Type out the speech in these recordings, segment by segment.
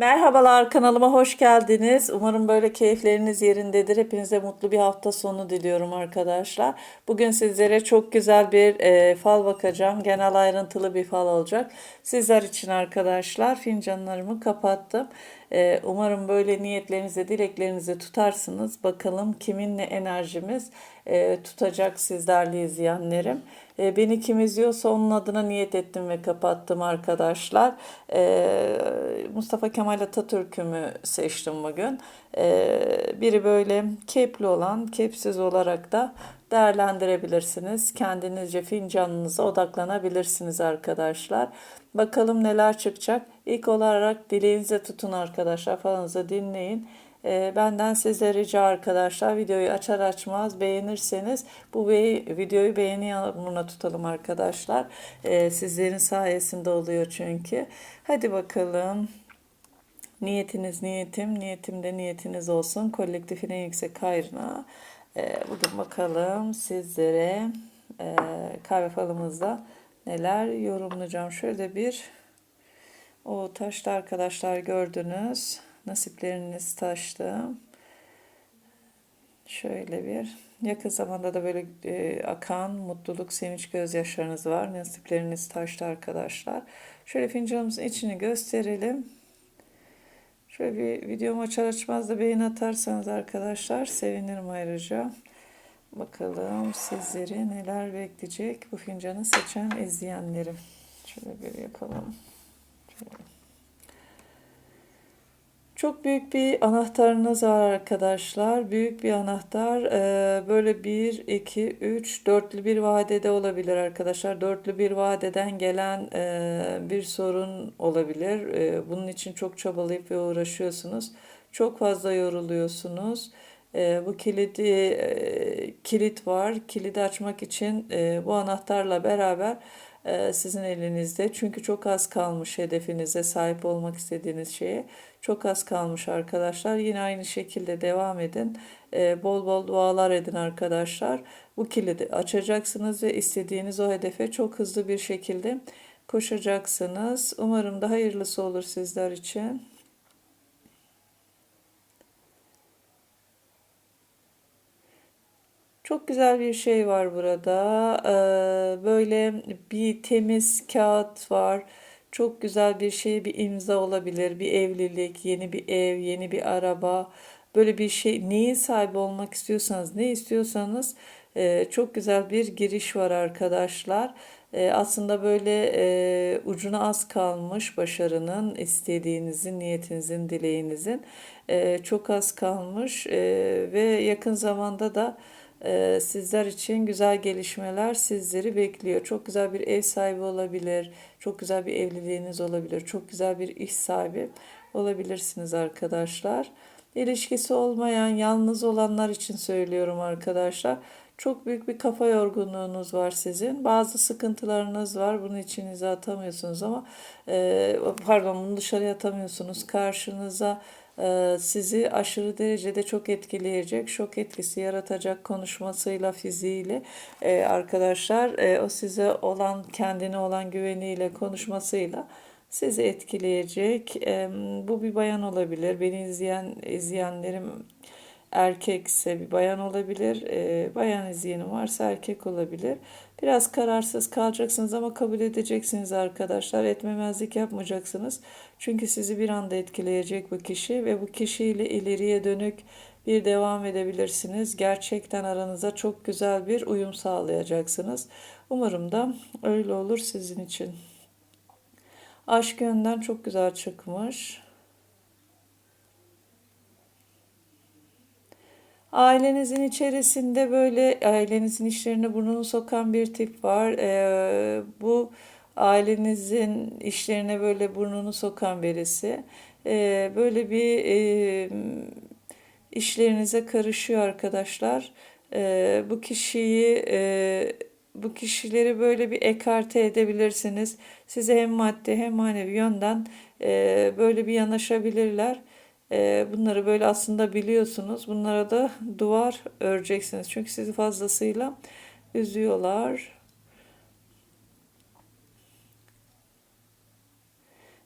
Merhabalar kanalıma hoş geldiniz. Umarım böyle keyifleriniz yerindedir. Hepinize mutlu bir hafta sonu diliyorum arkadaşlar. Bugün sizlere çok güzel bir e, fal bakacağım. Genel ayrıntılı bir fal olacak. Sizler için arkadaşlar fincanlarımı kapattım. E, umarım böyle niyetlerinizi, dileklerinizi tutarsınız. Bakalım kiminle enerjimiz e, tutacak sizlerle izleyenlerim. E, beni kim izliyorsa onun adına niyet ettim ve kapattım arkadaşlar. E, Mustafa Kemal Atatürk'ümü seçtim bugün. E, biri böyle kepli olan, kepsiz olarak da değerlendirebilirsiniz. Kendinizce fincanınıza odaklanabilirsiniz arkadaşlar. Bakalım neler çıkacak. İlk olarak dileğinize tutun arkadaşlar. Falanızı dinleyin. E, benden size rica arkadaşlar videoyu açar açmaz beğenirseniz bu videoyu beğeni yanına tutalım arkadaşlar. E, sizlerin sayesinde oluyor çünkü. Hadi bakalım. Niyetiniz niyetim, niyetim de niyetiniz olsun. Kolektifin en yüksek hayrına. E, bugün bakalım sizlere e, kahve falımızda neler yorumlayacağım. Şöyle bir o taşta arkadaşlar gördünüz. Nasipleriniz taştı. Şöyle bir yakın zamanda da böyle e, akan mutluluk, sevinç gözyaşlarınız var. Nasipleriniz taştı arkadaşlar. Şöyle fincanımızın içini gösterelim. Şöyle bir videomu açar açmaz da beğeni atarsanız arkadaşlar sevinirim ayrıca. Bakalım sizleri neler bekleyecek bu fincanı seçen izleyenlerim. Şöyle bir yapalım. Şöyle. Çok büyük bir anahtarınız var arkadaşlar. Büyük bir anahtar e, böyle 1, 2, 3, dörtlü bir vadede olabilir arkadaşlar. Dörtlü bir vadeden gelen e, bir sorun olabilir. E, bunun için çok çabalayıp ve uğraşıyorsunuz. Çok fazla yoruluyorsunuz. Bu kilidi kilit var. Kilidi açmak için bu anahtarla beraber e, sizin elinizde. Çünkü çok az kalmış hedefinize sahip olmak istediğiniz şeye. Çok az kalmış arkadaşlar. Yine aynı şekilde devam edin. E, bol bol dualar edin arkadaşlar. Bu kilidi açacaksınız ve istediğiniz o hedefe çok hızlı bir şekilde koşacaksınız. Umarım da hayırlısı olur sizler için. Çok güzel bir şey var burada. Ee, böyle bir temiz kağıt var. Çok güzel bir şey, bir imza olabilir, bir evlilik, yeni bir ev, yeni bir araba. Böyle bir şey, neyin sahibi olmak istiyorsanız, ne istiyorsanız e, çok güzel bir giriş var arkadaşlar. E, aslında böyle e, ucuna az kalmış başarının, istediğinizin, niyetinizin, dileğinizin çok az kalmış ve yakın zamanda da ee, sizler için güzel gelişmeler sizleri bekliyor. Çok güzel bir ev sahibi olabilir, çok güzel bir evliliğiniz olabilir, çok güzel bir iş sahibi olabilirsiniz arkadaşlar. İlişkisi olmayan, yalnız olanlar için söylüyorum arkadaşlar. Çok büyük bir kafa yorgunluğunuz var sizin. Bazı sıkıntılarınız var. Bunu içinize atamıyorsunuz ama e, pardon bunu dışarıya atamıyorsunuz. Karşınıza sizi aşırı derecede çok etkileyecek, şok etkisi yaratacak konuşmasıyla, fiziğiyle e, arkadaşlar e, o size olan kendine olan güveniyle, konuşmasıyla sizi etkileyecek. Bu bir bayan olabilir. Beni izleyen izleyenlerim erkekse bir bayan olabilir. E, bayan izleyeni varsa erkek olabilir. Biraz kararsız kalacaksınız ama kabul edeceksiniz arkadaşlar. Etmemezlik yapmayacaksınız. Çünkü sizi bir anda etkileyecek bu kişi ve bu kişiyle ileriye dönük bir devam edebilirsiniz. Gerçekten aranıza çok güzel bir uyum sağlayacaksınız. Umarım da öyle olur sizin için. Aşk yönden çok güzel çıkmış. Ailenizin içerisinde böyle ailenizin işlerine burnunu sokan bir tip var. Ee, bu ailenizin işlerine böyle burnunu sokan birisi. Ee, böyle bir e, işlerinize karışıyor arkadaşlar. Ee, bu kişiyi e, bu kişileri böyle bir ekarte edebilirsiniz. Size hem maddi hem manevi yönden e, böyle bir yanaşabilirler. E, bunları böyle aslında biliyorsunuz. Bunlara da duvar öreceksiniz. Çünkü sizi fazlasıyla üzüyorlar.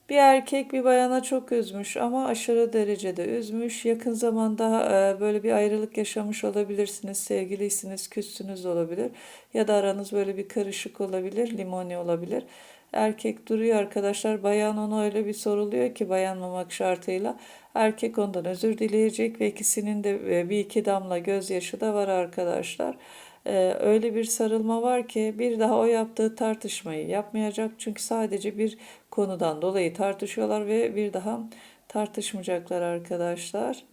Bir erkek bir bayana çok üzmüş ama aşırı derecede üzmüş. Yakın zamanda e, böyle bir ayrılık yaşamış olabilirsiniz. Sevgilisiniz, küssünüz olabilir. Ya da aranız böyle bir karışık olabilir, limoni olabilir. Erkek duruyor arkadaşlar. Bayan ona öyle bir soruluyor ki bayanmamak şartıyla. Erkek ondan özür dileyecek ve ikisinin de e, bir iki damla gözyaşı da var arkadaşlar. Ee, öyle bir sarılma var ki bir daha o yaptığı tartışmayı yapmayacak. Çünkü sadece bir konudan dolayı tartışıyorlar ve bir daha tartışmayacaklar arkadaşlar.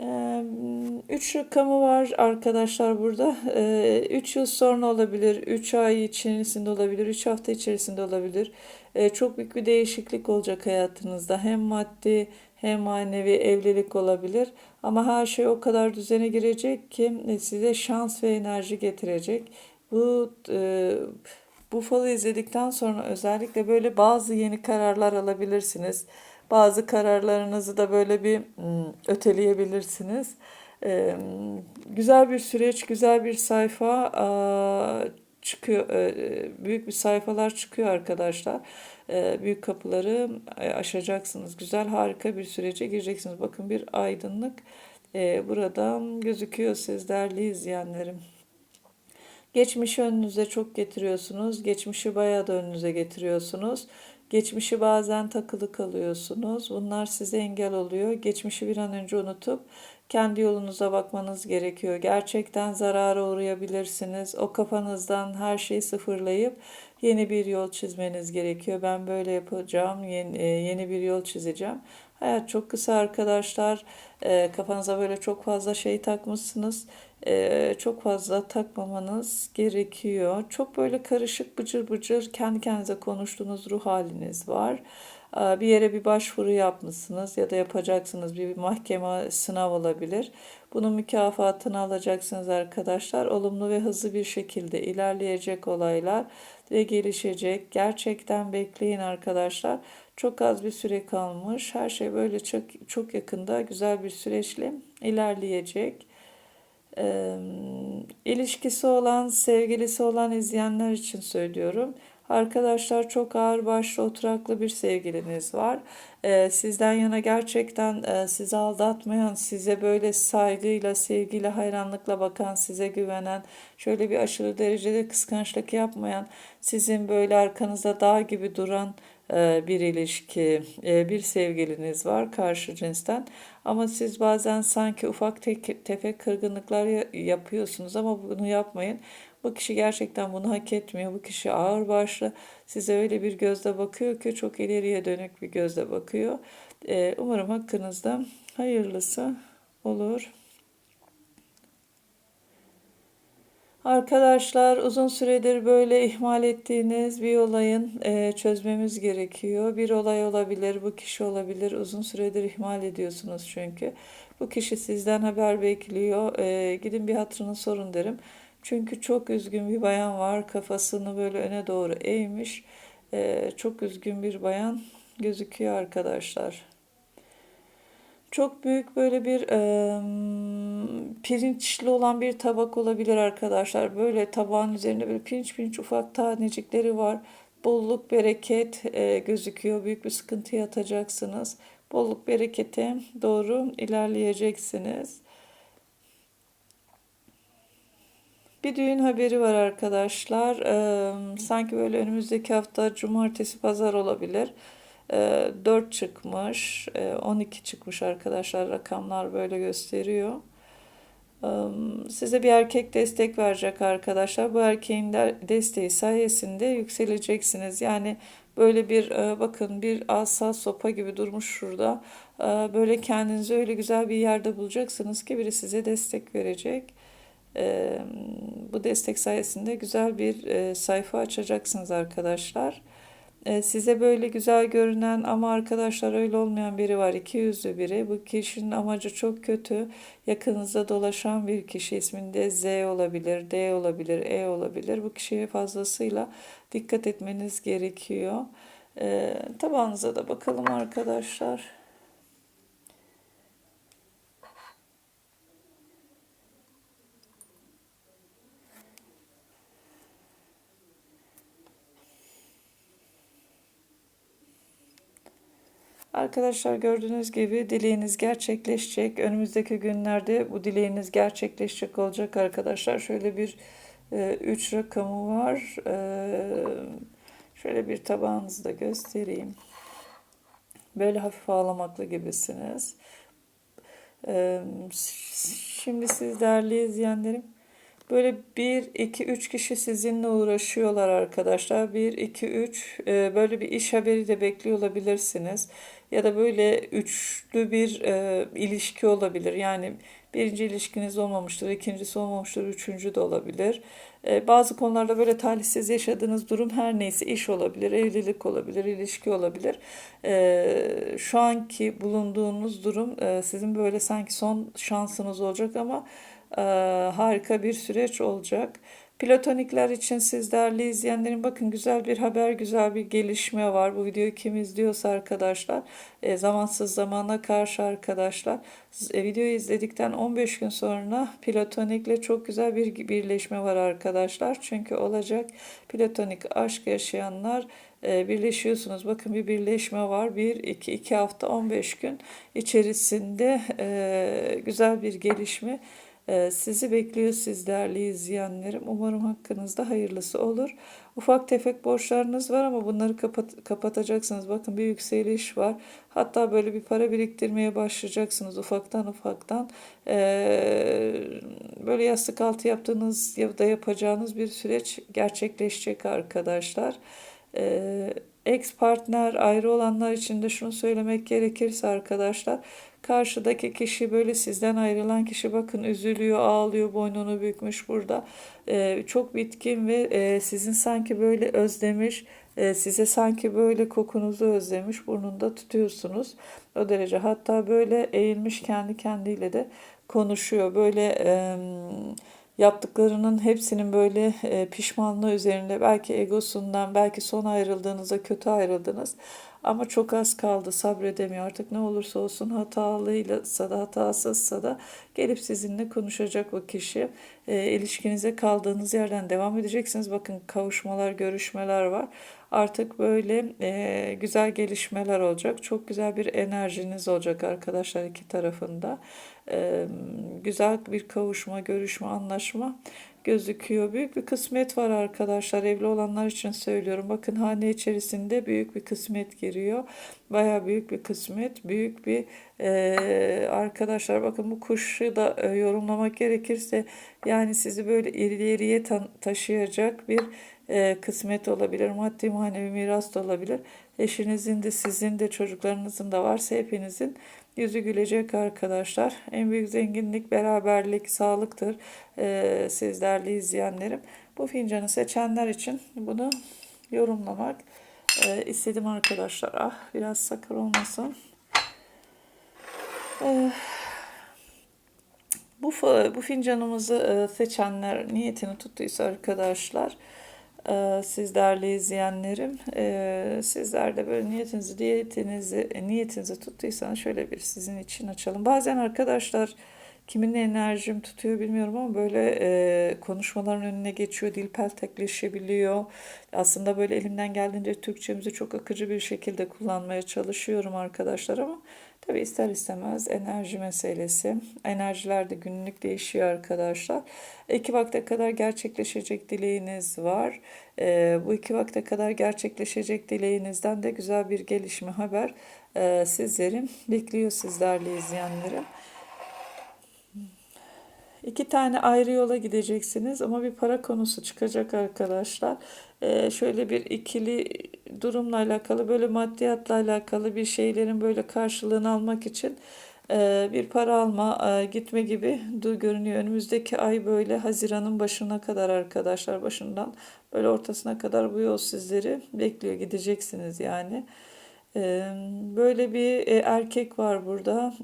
Ee, Üç rakamı var arkadaşlar burada. Ee, üç yıl sonra olabilir, üç ay içerisinde olabilir, üç hafta içerisinde olabilir. Çok büyük bir değişiklik olacak hayatınızda. Hem maddi hem manevi evlilik olabilir. Ama her şey o kadar düzene girecek ki e, size şans ve enerji getirecek. Bu e, bu falı izledikten sonra özellikle böyle bazı yeni kararlar alabilirsiniz. Bazı kararlarınızı da böyle bir hmm, öteleyebilirsiniz. Ee, güzel bir süreç, güzel bir sayfa çıkıyor. E, büyük bir sayfalar çıkıyor arkadaşlar. E, büyük kapıları e, aşacaksınız. Güzel, harika bir sürece gireceksiniz. Bakın bir aydınlık burada gözüküyor siz değerli izleyenlerim. Geçmişi önünüze çok getiriyorsunuz. Geçmişi bayağı da önünüze getiriyorsunuz. Geçmişi bazen takılı kalıyorsunuz. Bunlar size engel oluyor. Geçmişi bir an önce unutup kendi yolunuza bakmanız gerekiyor. Gerçekten zarara uğrayabilirsiniz. O kafanızdan her şeyi sıfırlayıp yeni bir yol çizmeniz gerekiyor. Ben böyle yapacağım. Yeni, e, yeni bir yol çizeceğim. Hayat çok kısa arkadaşlar. E, kafanıza böyle çok fazla şey takmışsınız. E, çok fazla takmamanız gerekiyor. Çok böyle karışık bıcır bıcır kendi kendinize konuştuğunuz ruh haliniz var. Bir yere bir başvuru yapmışsınız ya da yapacaksınız. Bir mahkeme sınav olabilir. Bunun mükafatını alacaksınız arkadaşlar. Olumlu ve hızlı bir şekilde ilerleyecek olaylar ve gelişecek. Gerçekten bekleyin arkadaşlar. Çok az bir süre kalmış. Her şey böyle çok çok yakında güzel bir süreçle ilerleyecek. Ee, ilişkisi olan, sevgilisi olan izleyenler için söylüyorum. Arkadaşlar çok ağır başlı oturaklı bir sevgiliniz var. Ee, sizden yana gerçekten e, sizi aldatmayan, size böyle saygıyla, sevgiyle, hayranlıkla bakan, size güvenen, şöyle bir aşırı derecede kıskançlık yapmayan, sizin böyle arkanızda dağ gibi duran e, bir ilişki, e, bir sevgiliniz var karşı cinsten. Ama siz bazen sanki ufak tefek kırgınlıklar yapıyorsunuz ama bunu yapmayın. Bu kişi gerçekten bunu hak etmiyor. Bu kişi ağır başlı. Size öyle bir gözle bakıyor ki çok ileriye dönük bir gözle bakıyor. Ee, umarım hakkınızda hayırlısı olur. Arkadaşlar uzun süredir böyle ihmal ettiğiniz bir olayın e, çözmemiz gerekiyor. Bir olay olabilir, bu kişi olabilir. Uzun süredir ihmal ediyorsunuz çünkü. Bu kişi sizden haber bekliyor. E, gidin bir hatırını sorun derim. Çünkü çok üzgün bir bayan var. Kafasını böyle öne doğru eğmiş. Ee, çok üzgün bir bayan gözüküyor arkadaşlar. Çok büyük böyle bir e, pirinçli olan bir tabak olabilir arkadaşlar. Böyle tabağın üzerinde böyle pirinç pirinç ufak tanecikleri var. Bolluk bereket e, gözüküyor. Büyük bir sıkıntıya atacaksınız. Bolluk berekete doğru ilerleyeceksiniz. Bir düğün haberi var arkadaşlar. Ee, sanki böyle önümüzdeki hafta cumartesi pazar olabilir. Ee, 4 çıkmış, e, 12 çıkmış arkadaşlar. Rakamlar böyle gösteriyor. Ee, size bir erkek destek verecek arkadaşlar. Bu erkeğin de desteği sayesinde yükseleceksiniz. Yani böyle bir bakın bir asa sopa gibi durmuş şurada. Ee, böyle kendinizi öyle güzel bir yerde bulacaksınız ki biri size destek verecek bu destek sayesinde güzel bir sayfa açacaksınız arkadaşlar. Size böyle güzel görünen ama arkadaşlar öyle olmayan biri var. iki yüzlü biri. Bu kişinin amacı çok kötü. Yakınızda dolaşan bir kişi isminde Z olabilir, D olabilir, E olabilir. Bu kişiye fazlasıyla dikkat etmeniz gerekiyor. Tabağınıza da bakalım arkadaşlar. Arkadaşlar gördüğünüz gibi dileğiniz gerçekleşecek. Önümüzdeki günlerde bu dileğiniz gerçekleşecek olacak arkadaşlar. Şöyle bir 3 rakamı var. E, şöyle bir tabağınızı da göstereyim. Böyle hafif ağlamaklı gibisiniz. E, şimdi siz değerli izleyenlerim Böyle 1, 2, 3 kişi sizinle uğraşıyorlar arkadaşlar. 1, 2, 3 böyle bir iş haberi de bekliyor olabilirsiniz. Ya da böyle üçlü bir e, ilişki olabilir. Yani birinci ilişkiniz olmamıştır, ikincisi olmamıştır, üçüncü de olabilir. E, bazı konularda böyle talihsiz yaşadığınız durum her neyse iş olabilir, evlilik olabilir, ilişki olabilir. E, şu anki bulunduğunuz durum e, sizin böyle sanki son şansınız olacak ama e, harika bir süreç olacak. Platonikler için siz değerli izleyenlerin bakın güzel bir haber, güzel bir gelişme var. Bu videoyu kim izliyorsa arkadaşlar, e, zamansız zamana karşı arkadaşlar, e, videoyu izledikten 15 gün sonra platonikle çok güzel bir birleşme var arkadaşlar. Çünkü olacak platonik aşk yaşayanlar e, birleşiyorsunuz. Bakın bir birleşme var. 1, 2, 2 hafta 15 gün içerisinde e, güzel bir gelişme sizi bekliyor siz değerli izleyenlerim. Umarım hakkınızda hayırlısı olur. Ufak tefek borçlarınız var ama bunları kapat kapatacaksınız. Bakın bir yükseliş var. Hatta böyle bir para biriktirmeye başlayacaksınız ufaktan ufaktan. Ee, böyle yastık altı yaptığınız ya da yapacağınız bir süreç gerçekleşecek arkadaşlar. Ee, ex partner ayrı olanlar için de şunu söylemek gerekirse arkadaşlar Karşıdaki kişi böyle sizden ayrılan kişi bakın üzülüyor, ağlıyor, boynunu bükmüş burada. Ee, çok bitkin ve e, sizin sanki böyle özlemiş, e, size sanki böyle kokunuzu özlemiş, burnunda tutuyorsunuz. O derece hatta böyle eğilmiş kendi kendiyle de konuşuyor. Böyle e, yaptıklarının hepsinin böyle e, pişmanlığı üzerinde belki egosundan belki son ayrıldığınızda kötü ayrıldınız ama çok az kaldı sabredemiyor artık ne olursa olsun hatalıysa da hatasızsa da gelip sizinle konuşacak o kişi. E, ilişkinize kaldığınız yerden devam edeceksiniz. Bakın kavuşmalar, görüşmeler var. Artık böyle e, güzel gelişmeler olacak. Çok güzel bir enerjiniz olacak arkadaşlar iki tarafında. E, güzel bir kavuşma, görüşme, anlaşma gözüküyor. Büyük bir kısmet var arkadaşlar. Evli olanlar için söylüyorum. Bakın hane içerisinde büyük bir kısmet giriyor. Baya büyük bir kısmet. Büyük bir e, arkadaşlar bakın bu kuşu da e, yorumlamak gerekirse yani sizi böyle ileriye ta taşıyacak bir e, kısmet olabilir. Maddi manevi miras da olabilir. Eşinizin de sizin de çocuklarınızın da varsa hepinizin yüzü gülecek arkadaşlar. En büyük zenginlik beraberlik, sağlıktır. Ee, siz değerli izleyenlerim. Bu fincanı seçenler için bunu yorumlamak e, istedim arkadaşlar. Ah biraz sakır olmasın. Ee, bu, bu fincanımızı e, seçenler niyetini tuttuysa arkadaşlar siz değerli izleyenlerim. Ee, sizler de böyle niyetinizi, diyetinizi, niyetinizi tuttuysanız şöyle bir sizin için açalım. Bazen arkadaşlar kimin enerjim tutuyor bilmiyorum ama böyle e, konuşmaların önüne geçiyor, dil peltekleşebiliyor. Aslında böyle elimden geldiğince Türkçemizi çok akıcı bir şekilde kullanmaya çalışıyorum arkadaşlar ama Tabi ister istemez enerji meselesi. Enerjiler de günlük değişiyor arkadaşlar. İki vakte kadar gerçekleşecek dileğiniz var. Ee, bu iki vakte kadar gerçekleşecek dileğinizden de güzel bir gelişme haber e, sizlerin bekliyor sizlerle izleyenlerim. İki tane ayrı yola gideceksiniz ama bir para konusu çıkacak arkadaşlar. Ee, şöyle bir ikili durumla alakalı böyle maddiyatla alakalı bir şeylerin böyle karşılığını almak için e, bir para alma e, gitme gibi görünüyor. Önümüzdeki ay böyle Haziran'ın başına kadar arkadaşlar başından böyle ortasına kadar bu yol sizleri bekliyor gideceksiniz yani. Böyle bir e, erkek var burada.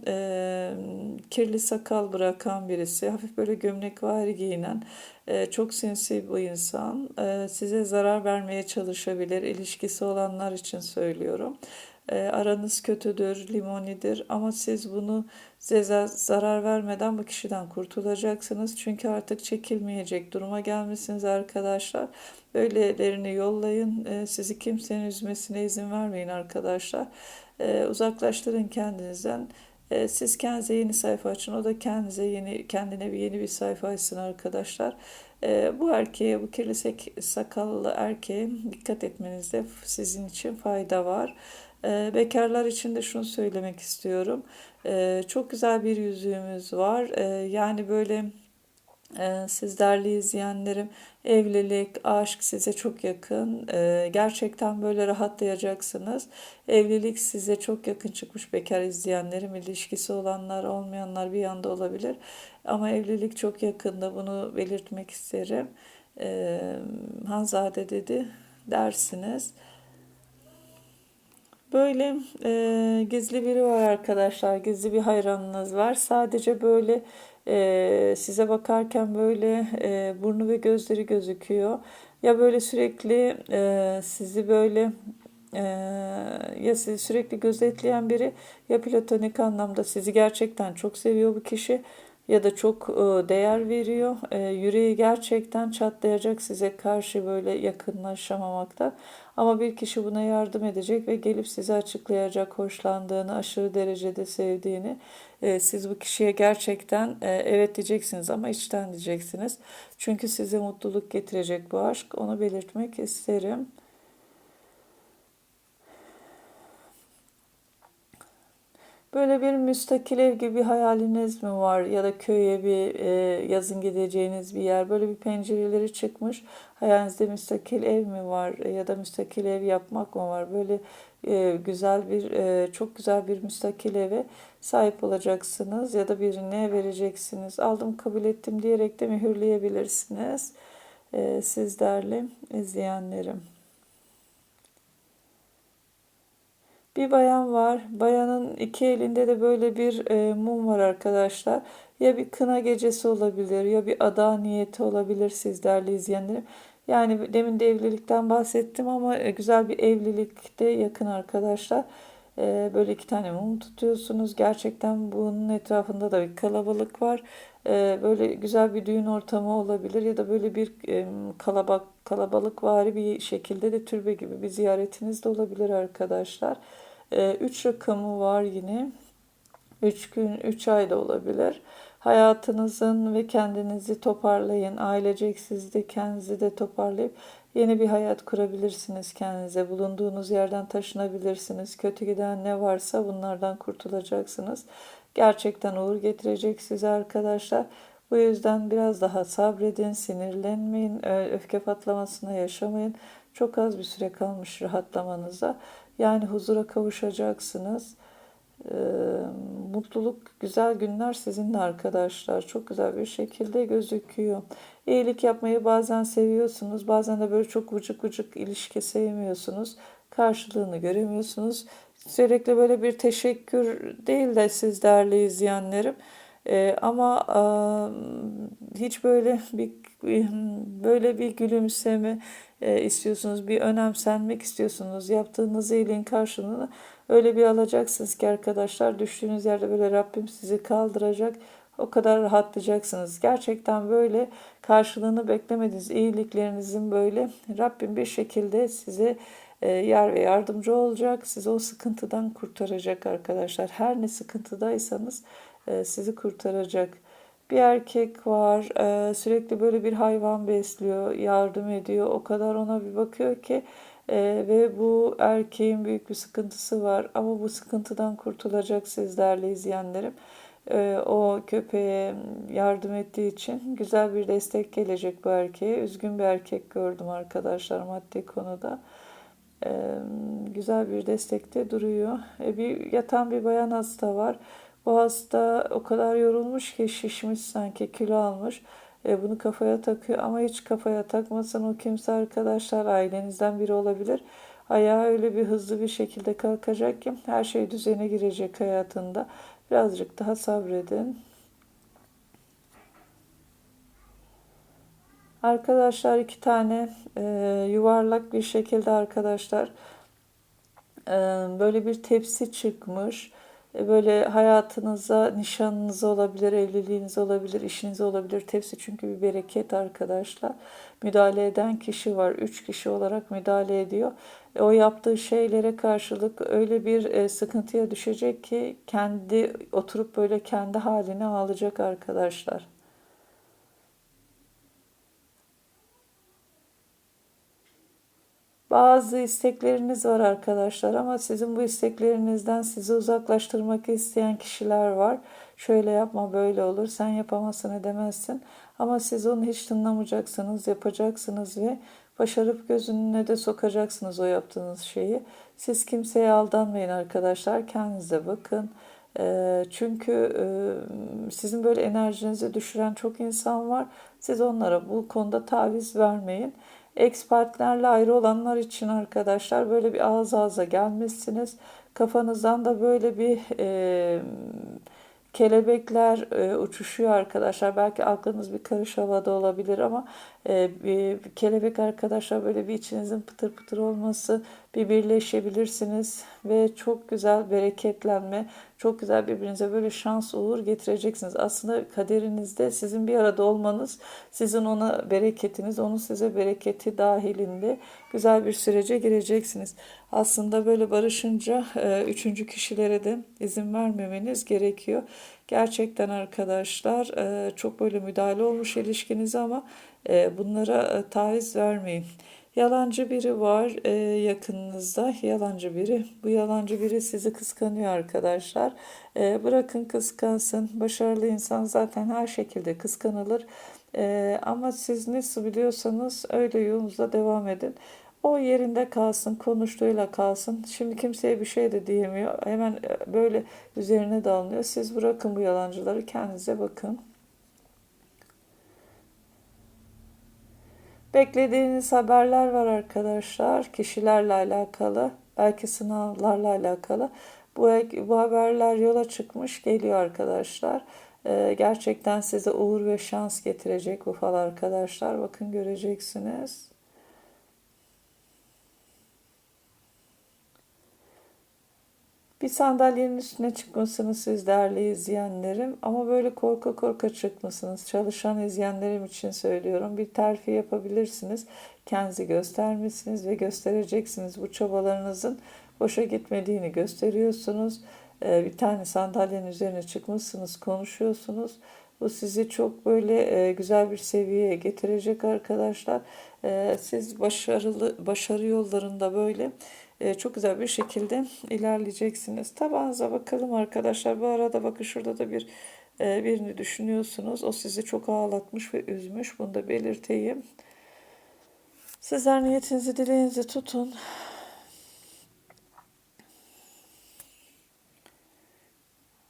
Kirli sakal bırakan birisi. Hafif böyle gömlek var giyinen. Çok sinsi bu insan. Size zarar vermeye çalışabilir. İlişkisi olanlar için söylüyorum. E, aranız kötüdür, limonidir ama siz bunu size zarar vermeden bu kişiden kurtulacaksınız. Çünkü artık çekilmeyecek duruma gelmişsiniz arkadaşlar. Böylelerini yollayın. E, sizi kimsenin üzmesine izin vermeyin arkadaşlar. E, uzaklaştırın kendinizden. Siz kendinize yeni sayfa açın. O da kendinize yeni kendine bir yeni bir sayfa açsın arkadaşlar. Bu erkeğe, bu kirli sakallı erkeğe dikkat etmenizde sizin için fayda var. E, bekarlar için de şunu söylemek istiyorum. E, çok güzel bir yüzüğümüz var. E, yani böyle e, siz değerli izleyenlerim evlilik, aşk size çok yakın. Gerçekten böyle rahatlayacaksınız. Evlilik size çok yakın çıkmış bekar izleyenlerim. ilişkisi olanlar olmayanlar bir yanda olabilir. Ama evlilik çok yakında bunu belirtmek isterim. Hanzade dedi dersiniz. Böyle e, gizli biri var arkadaşlar. Gizli bir hayranınız var. Sadece böyle e, size bakarken böyle e, burnu ve gözleri gözüküyor. Ya böyle sürekli e, sizi böyle e, ya sizi sürekli gözetleyen biri ya platonik anlamda sizi gerçekten çok seviyor bu kişi ya da çok e, değer veriyor. E, yüreği gerçekten çatlayacak size karşı böyle yakınlaşamamakta. Ama bir kişi buna yardım edecek ve gelip size açıklayacak hoşlandığını, aşırı derecede sevdiğini. E, siz bu kişiye gerçekten evet diyeceksiniz ama içten diyeceksiniz. Çünkü size mutluluk getirecek bu aşk. Onu belirtmek isterim. Böyle bir müstakil ev gibi hayaliniz mi var? Ya da köye bir e, yazın gideceğiniz bir yer böyle bir pencereleri çıkmış hayalinizde müstakil ev mi var? Ya da müstakil ev yapmak mı var? Böyle e, güzel bir e, çok güzel bir müstakil eve sahip olacaksınız ya da birine vereceksiniz. Aldım kabul ettim diyerek de mühürleyebilirsiniz e, siz değerli izleyenlerim. Bir bayan var. Bayanın iki elinde de böyle bir e, mum var arkadaşlar. Ya bir kına gecesi olabilir ya bir ada niyeti olabilir siz değerli izleyenlerim. Yani demin de evlilikten bahsettim ama e, güzel bir evlilikte yakın arkadaşlar. E, böyle iki tane mum tutuyorsunuz. Gerçekten bunun etrafında da bir kalabalık var. E, böyle güzel bir düğün ortamı olabilir ya da böyle bir e, kalabalık kalabalık vari bir şekilde de türbe gibi bir ziyaretiniz de olabilir arkadaşlar. 3 ee, rakamı var yine. 3 gün, 3 ay da olabilir. Hayatınızın ve kendinizi toparlayın. Ailecek siz de kendinizi de toparlayıp yeni bir hayat kurabilirsiniz kendinize. Bulunduğunuz yerden taşınabilirsiniz. Kötü giden ne varsa bunlardan kurtulacaksınız. Gerçekten uğur getirecek size arkadaşlar. Bu yüzden biraz daha sabredin, sinirlenmeyin, öfke patlamasına yaşamayın. Çok az bir süre kalmış rahatlamanıza. Yani huzura kavuşacaksınız. Ee, mutluluk, güzel günler sizinle arkadaşlar. Çok güzel bir şekilde gözüküyor. İyilik yapmayı bazen seviyorsunuz. Bazen de böyle çok vıcık vıcık ilişki sevmiyorsunuz. Karşılığını göremiyorsunuz. Sürekli böyle bir teşekkür değil de siz değerli izleyenlerim. Ee, ama e, hiç böyle bir böyle bir gülümseme e, istiyorsunuz, bir önemsenmek istiyorsunuz. Yaptığınız iyiliğin karşılığını öyle bir alacaksınız ki arkadaşlar düştüğünüz yerde böyle Rabbim sizi kaldıracak. O kadar rahatlayacaksınız. Gerçekten böyle karşılığını beklemediğiniz iyiliklerinizin böyle Rabbim bir şekilde size e, yar ve yardımcı olacak. Sizi o sıkıntıdan kurtaracak arkadaşlar. Her ne sıkıntıdaysanız e, sizi kurtaracak. Bir erkek var e, sürekli böyle bir hayvan besliyor, yardım ediyor. O kadar ona bir bakıyor ki e, ve bu erkeğin büyük bir sıkıntısı var. Ama bu sıkıntıdan kurtulacak sizlerle izleyenlerim. E, o köpeğe yardım ettiği için güzel bir destek gelecek bu erkeğe. Üzgün bir erkek gördüm arkadaşlar maddi konuda. Güzel bir destekte duruyor. Bir yatan bir bayan hasta var. Bu hasta o kadar yorulmuş ki şişmiş sanki kilo almış. E, bunu kafaya takıyor ama hiç kafaya takmasın o kimse arkadaşlar ailenizden biri olabilir. Ayağı öyle bir hızlı bir şekilde kalkacak ki her şey düzene girecek hayatında. Birazcık daha sabredin. Arkadaşlar iki tane e, yuvarlak bir şekilde arkadaşlar e, böyle bir tepsi çıkmış. E, böyle hayatınıza, nişanınız olabilir, evliliğiniz olabilir, işiniz olabilir. Tepsi çünkü bir bereket arkadaşlar. Müdahale eden kişi var. Üç kişi olarak müdahale ediyor. E, o yaptığı şeylere karşılık öyle bir e, sıkıntıya düşecek ki kendi oturup böyle kendi haline alacak arkadaşlar. Bazı istekleriniz var arkadaşlar ama sizin bu isteklerinizden sizi uzaklaştırmak isteyen kişiler var. Şöyle yapma böyle olur sen yapamazsın edemezsin. Ama siz onu hiç dinlemeyeceksiniz, yapacaksınız ve başarıp gözününe de sokacaksınız o yaptığınız şeyi. Siz kimseye aldanmayın arkadaşlar kendinize bakın. Çünkü sizin böyle enerjinizi düşüren çok insan var. Siz onlara bu konuda taviz vermeyin. Ex partnerle ayrı olanlar için arkadaşlar böyle bir ağız ağza gelmişsiniz. Kafanızdan da böyle bir e, kelebekler e, uçuşuyor arkadaşlar. Belki aklınız bir karış havada olabilir ama e, bir, kelebek arkadaşlar böyle bir içinizin pıtır pıtır olması, bir birleşebilirsiniz ve çok güzel bereketlenme, çok güzel birbirinize böyle şans uğur getireceksiniz. Aslında kaderinizde sizin bir arada olmanız, sizin ona bereketiniz, onun size bereketi dahilinde güzel bir sürece gireceksiniz. Aslında böyle barışınca e, üçüncü kişilere de izin vermemeniz gerekiyor. Gerçekten arkadaşlar e, çok böyle müdahale olmuş ilişkinize ama bunlara e, taviz vermeyin. Yalancı biri var e, yakınınızda. Yalancı biri. Bu yalancı biri sizi kıskanıyor arkadaşlar. E, bırakın kıskansın. Başarılı insan zaten her şekilde kıskanılır. E, ama siz nasıl biliyorsanız öyle yolunuza devam edin. O yerinde kalsın, konuştuğuyla kalsın. Şimdi kimseye bir şey de diyemiyor. Hemen e, böyle üzerine dalınıyor. Siz bırakın bu yalancıları, kendinize bakın. Beklediğiniz haberler var arkadaşlar. Kişilerle alakalı, belki sınavlarla alakalı. Bu, bu haberler yola çıkmış geliyor arkadaşlar. Ee, gerçekten size uğur ve şans getirecek bu fal arkadaşlar. Bakın göreceksiniz. Bir sandalyenin üstüne çıkmasınız siz değerli izleyenlerim. Ama böyle korka korka çıkmasınız. Çalışan izleyenlerim için söylüyorum. Bir terfi yapabilirsiniz. Kendinizi göstermişsiniz ve göstereceksiniz. Bu çabalarınızın boşa gitmediğini gösteriyorsunuz. Ee, bir tane sandalyenin üzerine çıkmışsınız, konuşuyorsunuz. Bu sizi çok böyle e, güzel bir seviyeye getirecek arkadaşlar. Ee, siz başarılı başarı yollarında böyle e, çok güzel bir şekilde ilerleyeceksiniz. Tabağınıza bakalım arkadaşlar. Bu arada bakın şurada da bir e, birini düşünüyorsunuz. O sizi çok ağlatmış ve üzmüş. Bunu da belirteyim. Sizler niyetinizi, dileğinizi tutun.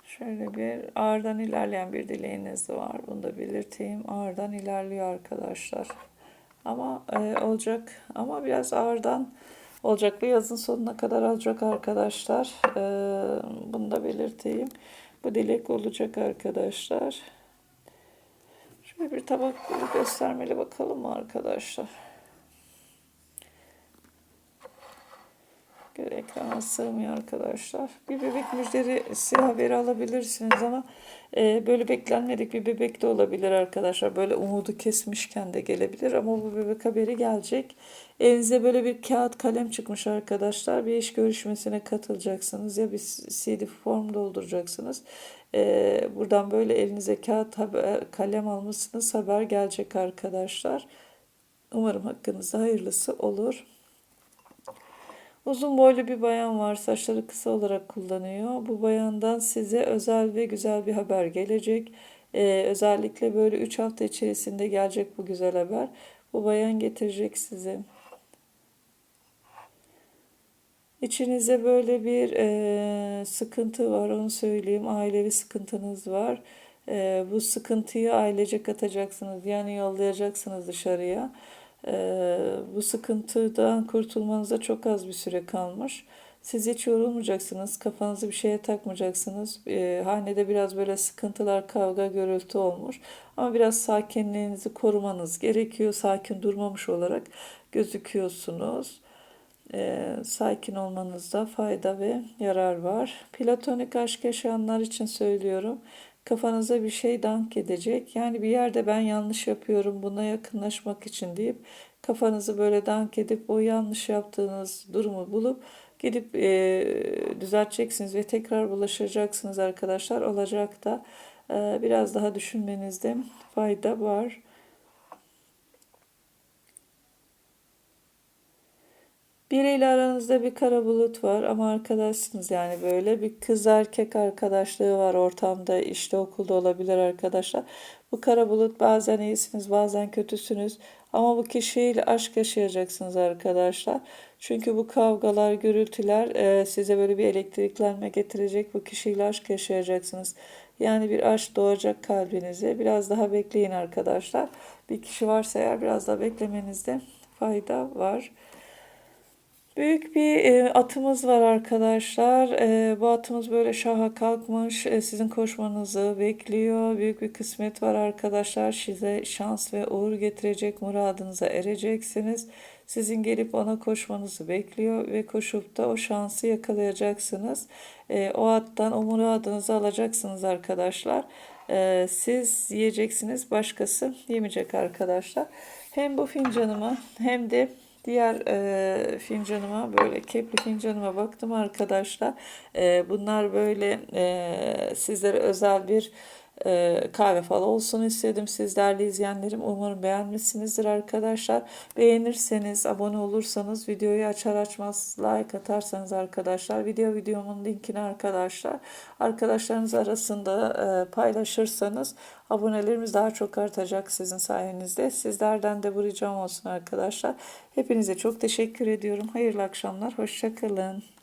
Şöyle bir ağırdan ilerleyen bir dileğiniz var. Bunu da belirteyim. Ağırdan ilerliyor arkadaşlar. Ama e, olacak. Ama biraz ağırdan olacak. Bu yazın sonuna kadar alacak arkadaşlar. Ee, bunu da belirteyim. Bu dilek olacak arkadaşlar. Şöyle bir tabak göstermeli bakalım mı arkadaşlar? Ekrana sığmıyor arkadaşlar. Bir bebek müjdesi haberi alabilirsiniz ama e, böyle beklenmedik bir bebek de olabilir arkadaşlar. Böyle umudu kesmişken de gelebilir ama bu bebek haberi gelecek. Elinize böyle bir kağıt kalem çıkmış arkadaşlar. Bir iş görüşmesine katılacaksınız ya bir CD form dolduracaksınız. E, buradan böyle elinize kağıt haber, kalem almışsınız haber gelecek arkadaşlar. Umarım hakkınızda hayırlısı olur. Uzun boylu bir bayan var. Saçları kısa olarak kullanıyor. Bu bayandan size özel ve güzel bir haber gelecek. Ee, özellikle böyle 3 hafta içerisinde gelecek bu güzel haber. Bu bayan getirecek size. İçinize böyle bir e, sıkıntı var onu söyleyeyim. Ailevi sıkıntınız var. E, bu sıkıntıyı ailecek atacaksınız. Yani yollayacaksınız dışarıya. Ee, bu sıkıntıdan kurtulmanıza çok az bir süre kalmış. Siz hiç yorulmayacaksınız. Kafanızı bir şeye takmayacaksınız. Ee, hanede biraz böyle sıkıntılar, kavga, gürültü olmuş. Ama biraz sakinliğinizi korumanız gerekiyor. Sakin durmamış olarak gözüküyorsunuz. Ee, sakin olmanızda fayda ve yarar var. Platonik aşk yaşayanlar için söylüyorum. Kafanıza bir şey dank edecek. Yani bir yerde ben yanlış yapıyorum buna yakınlaşmak için deyip kafanızı böyle dank edip o yanlış yaptığınız durumu bulup gidip e, düzelteceksiniz ve tekrar bulaşacaksınız arkadaşlar. Olacak da e, biraz daha düşünmenizde fayda var. Biriyle aranızda bir kara bulut var ama arkadaşsınız yani böyle bir kız erkek arkadaşlığı var ortamda işte okulda olabilir arkadaşlar. Bu kara bulut bazen iyisiniz bazen kötüsünüz ama bu kişiyle aşk yaşayacaksınız arkadaşlar. Çünkü bu kavgalar gürültüler e, size böyle bir elektriklenme getirecek bu kişiyle aşk yaşayacaksınız. Yani bir aşk doğacak kalbinize biraz daha bekleyin arkadaşlar. Bir kişi varsa eğer biraz daha beklemenizde fayda var. Büyük bir e, atımız var arkadaşlar. E, bu atımız böyle şaha kalkmış. E, sizin koşmanızı bekliyor. Büyük bir kısmet var arkadaşlar. Size şans ve uğur getirecek. Muradınıza ereceksiniz. Sizin gelip ona koşmanızı bekliyor ve koşup da o şansı yakalayacaksınız. O attan o muradınızı alacaksınız arkadaşlar. Siz yiyeceksiniz, başkası yemeyecek arkadaşlar. Hem bu fincanıma hem de Diğer e, fincanıma böyle kepli fincanıma baktım arkadaşlar. E, bunlar böyle e, sizlere özel bir e, kahve falı olsun istedim sizlerle izleyenlerim. Umarım beğenmişsinizdir arkadaşlar. Beğenirseniz, abone olursanız, videoyu açar açmaz like atarsanız arkadaşlar, video videomun linkini arkadaşlar, arkadaşlarınız arasında e, paylaşırsanız abonelerimiz daha çok artacak sizin sayenizde. Sizlerden de bu ricam olsun arkadaşlar. Hepinize çok teşekkür ediyorum. Hayırlı akşamlar. Hoşçakalın.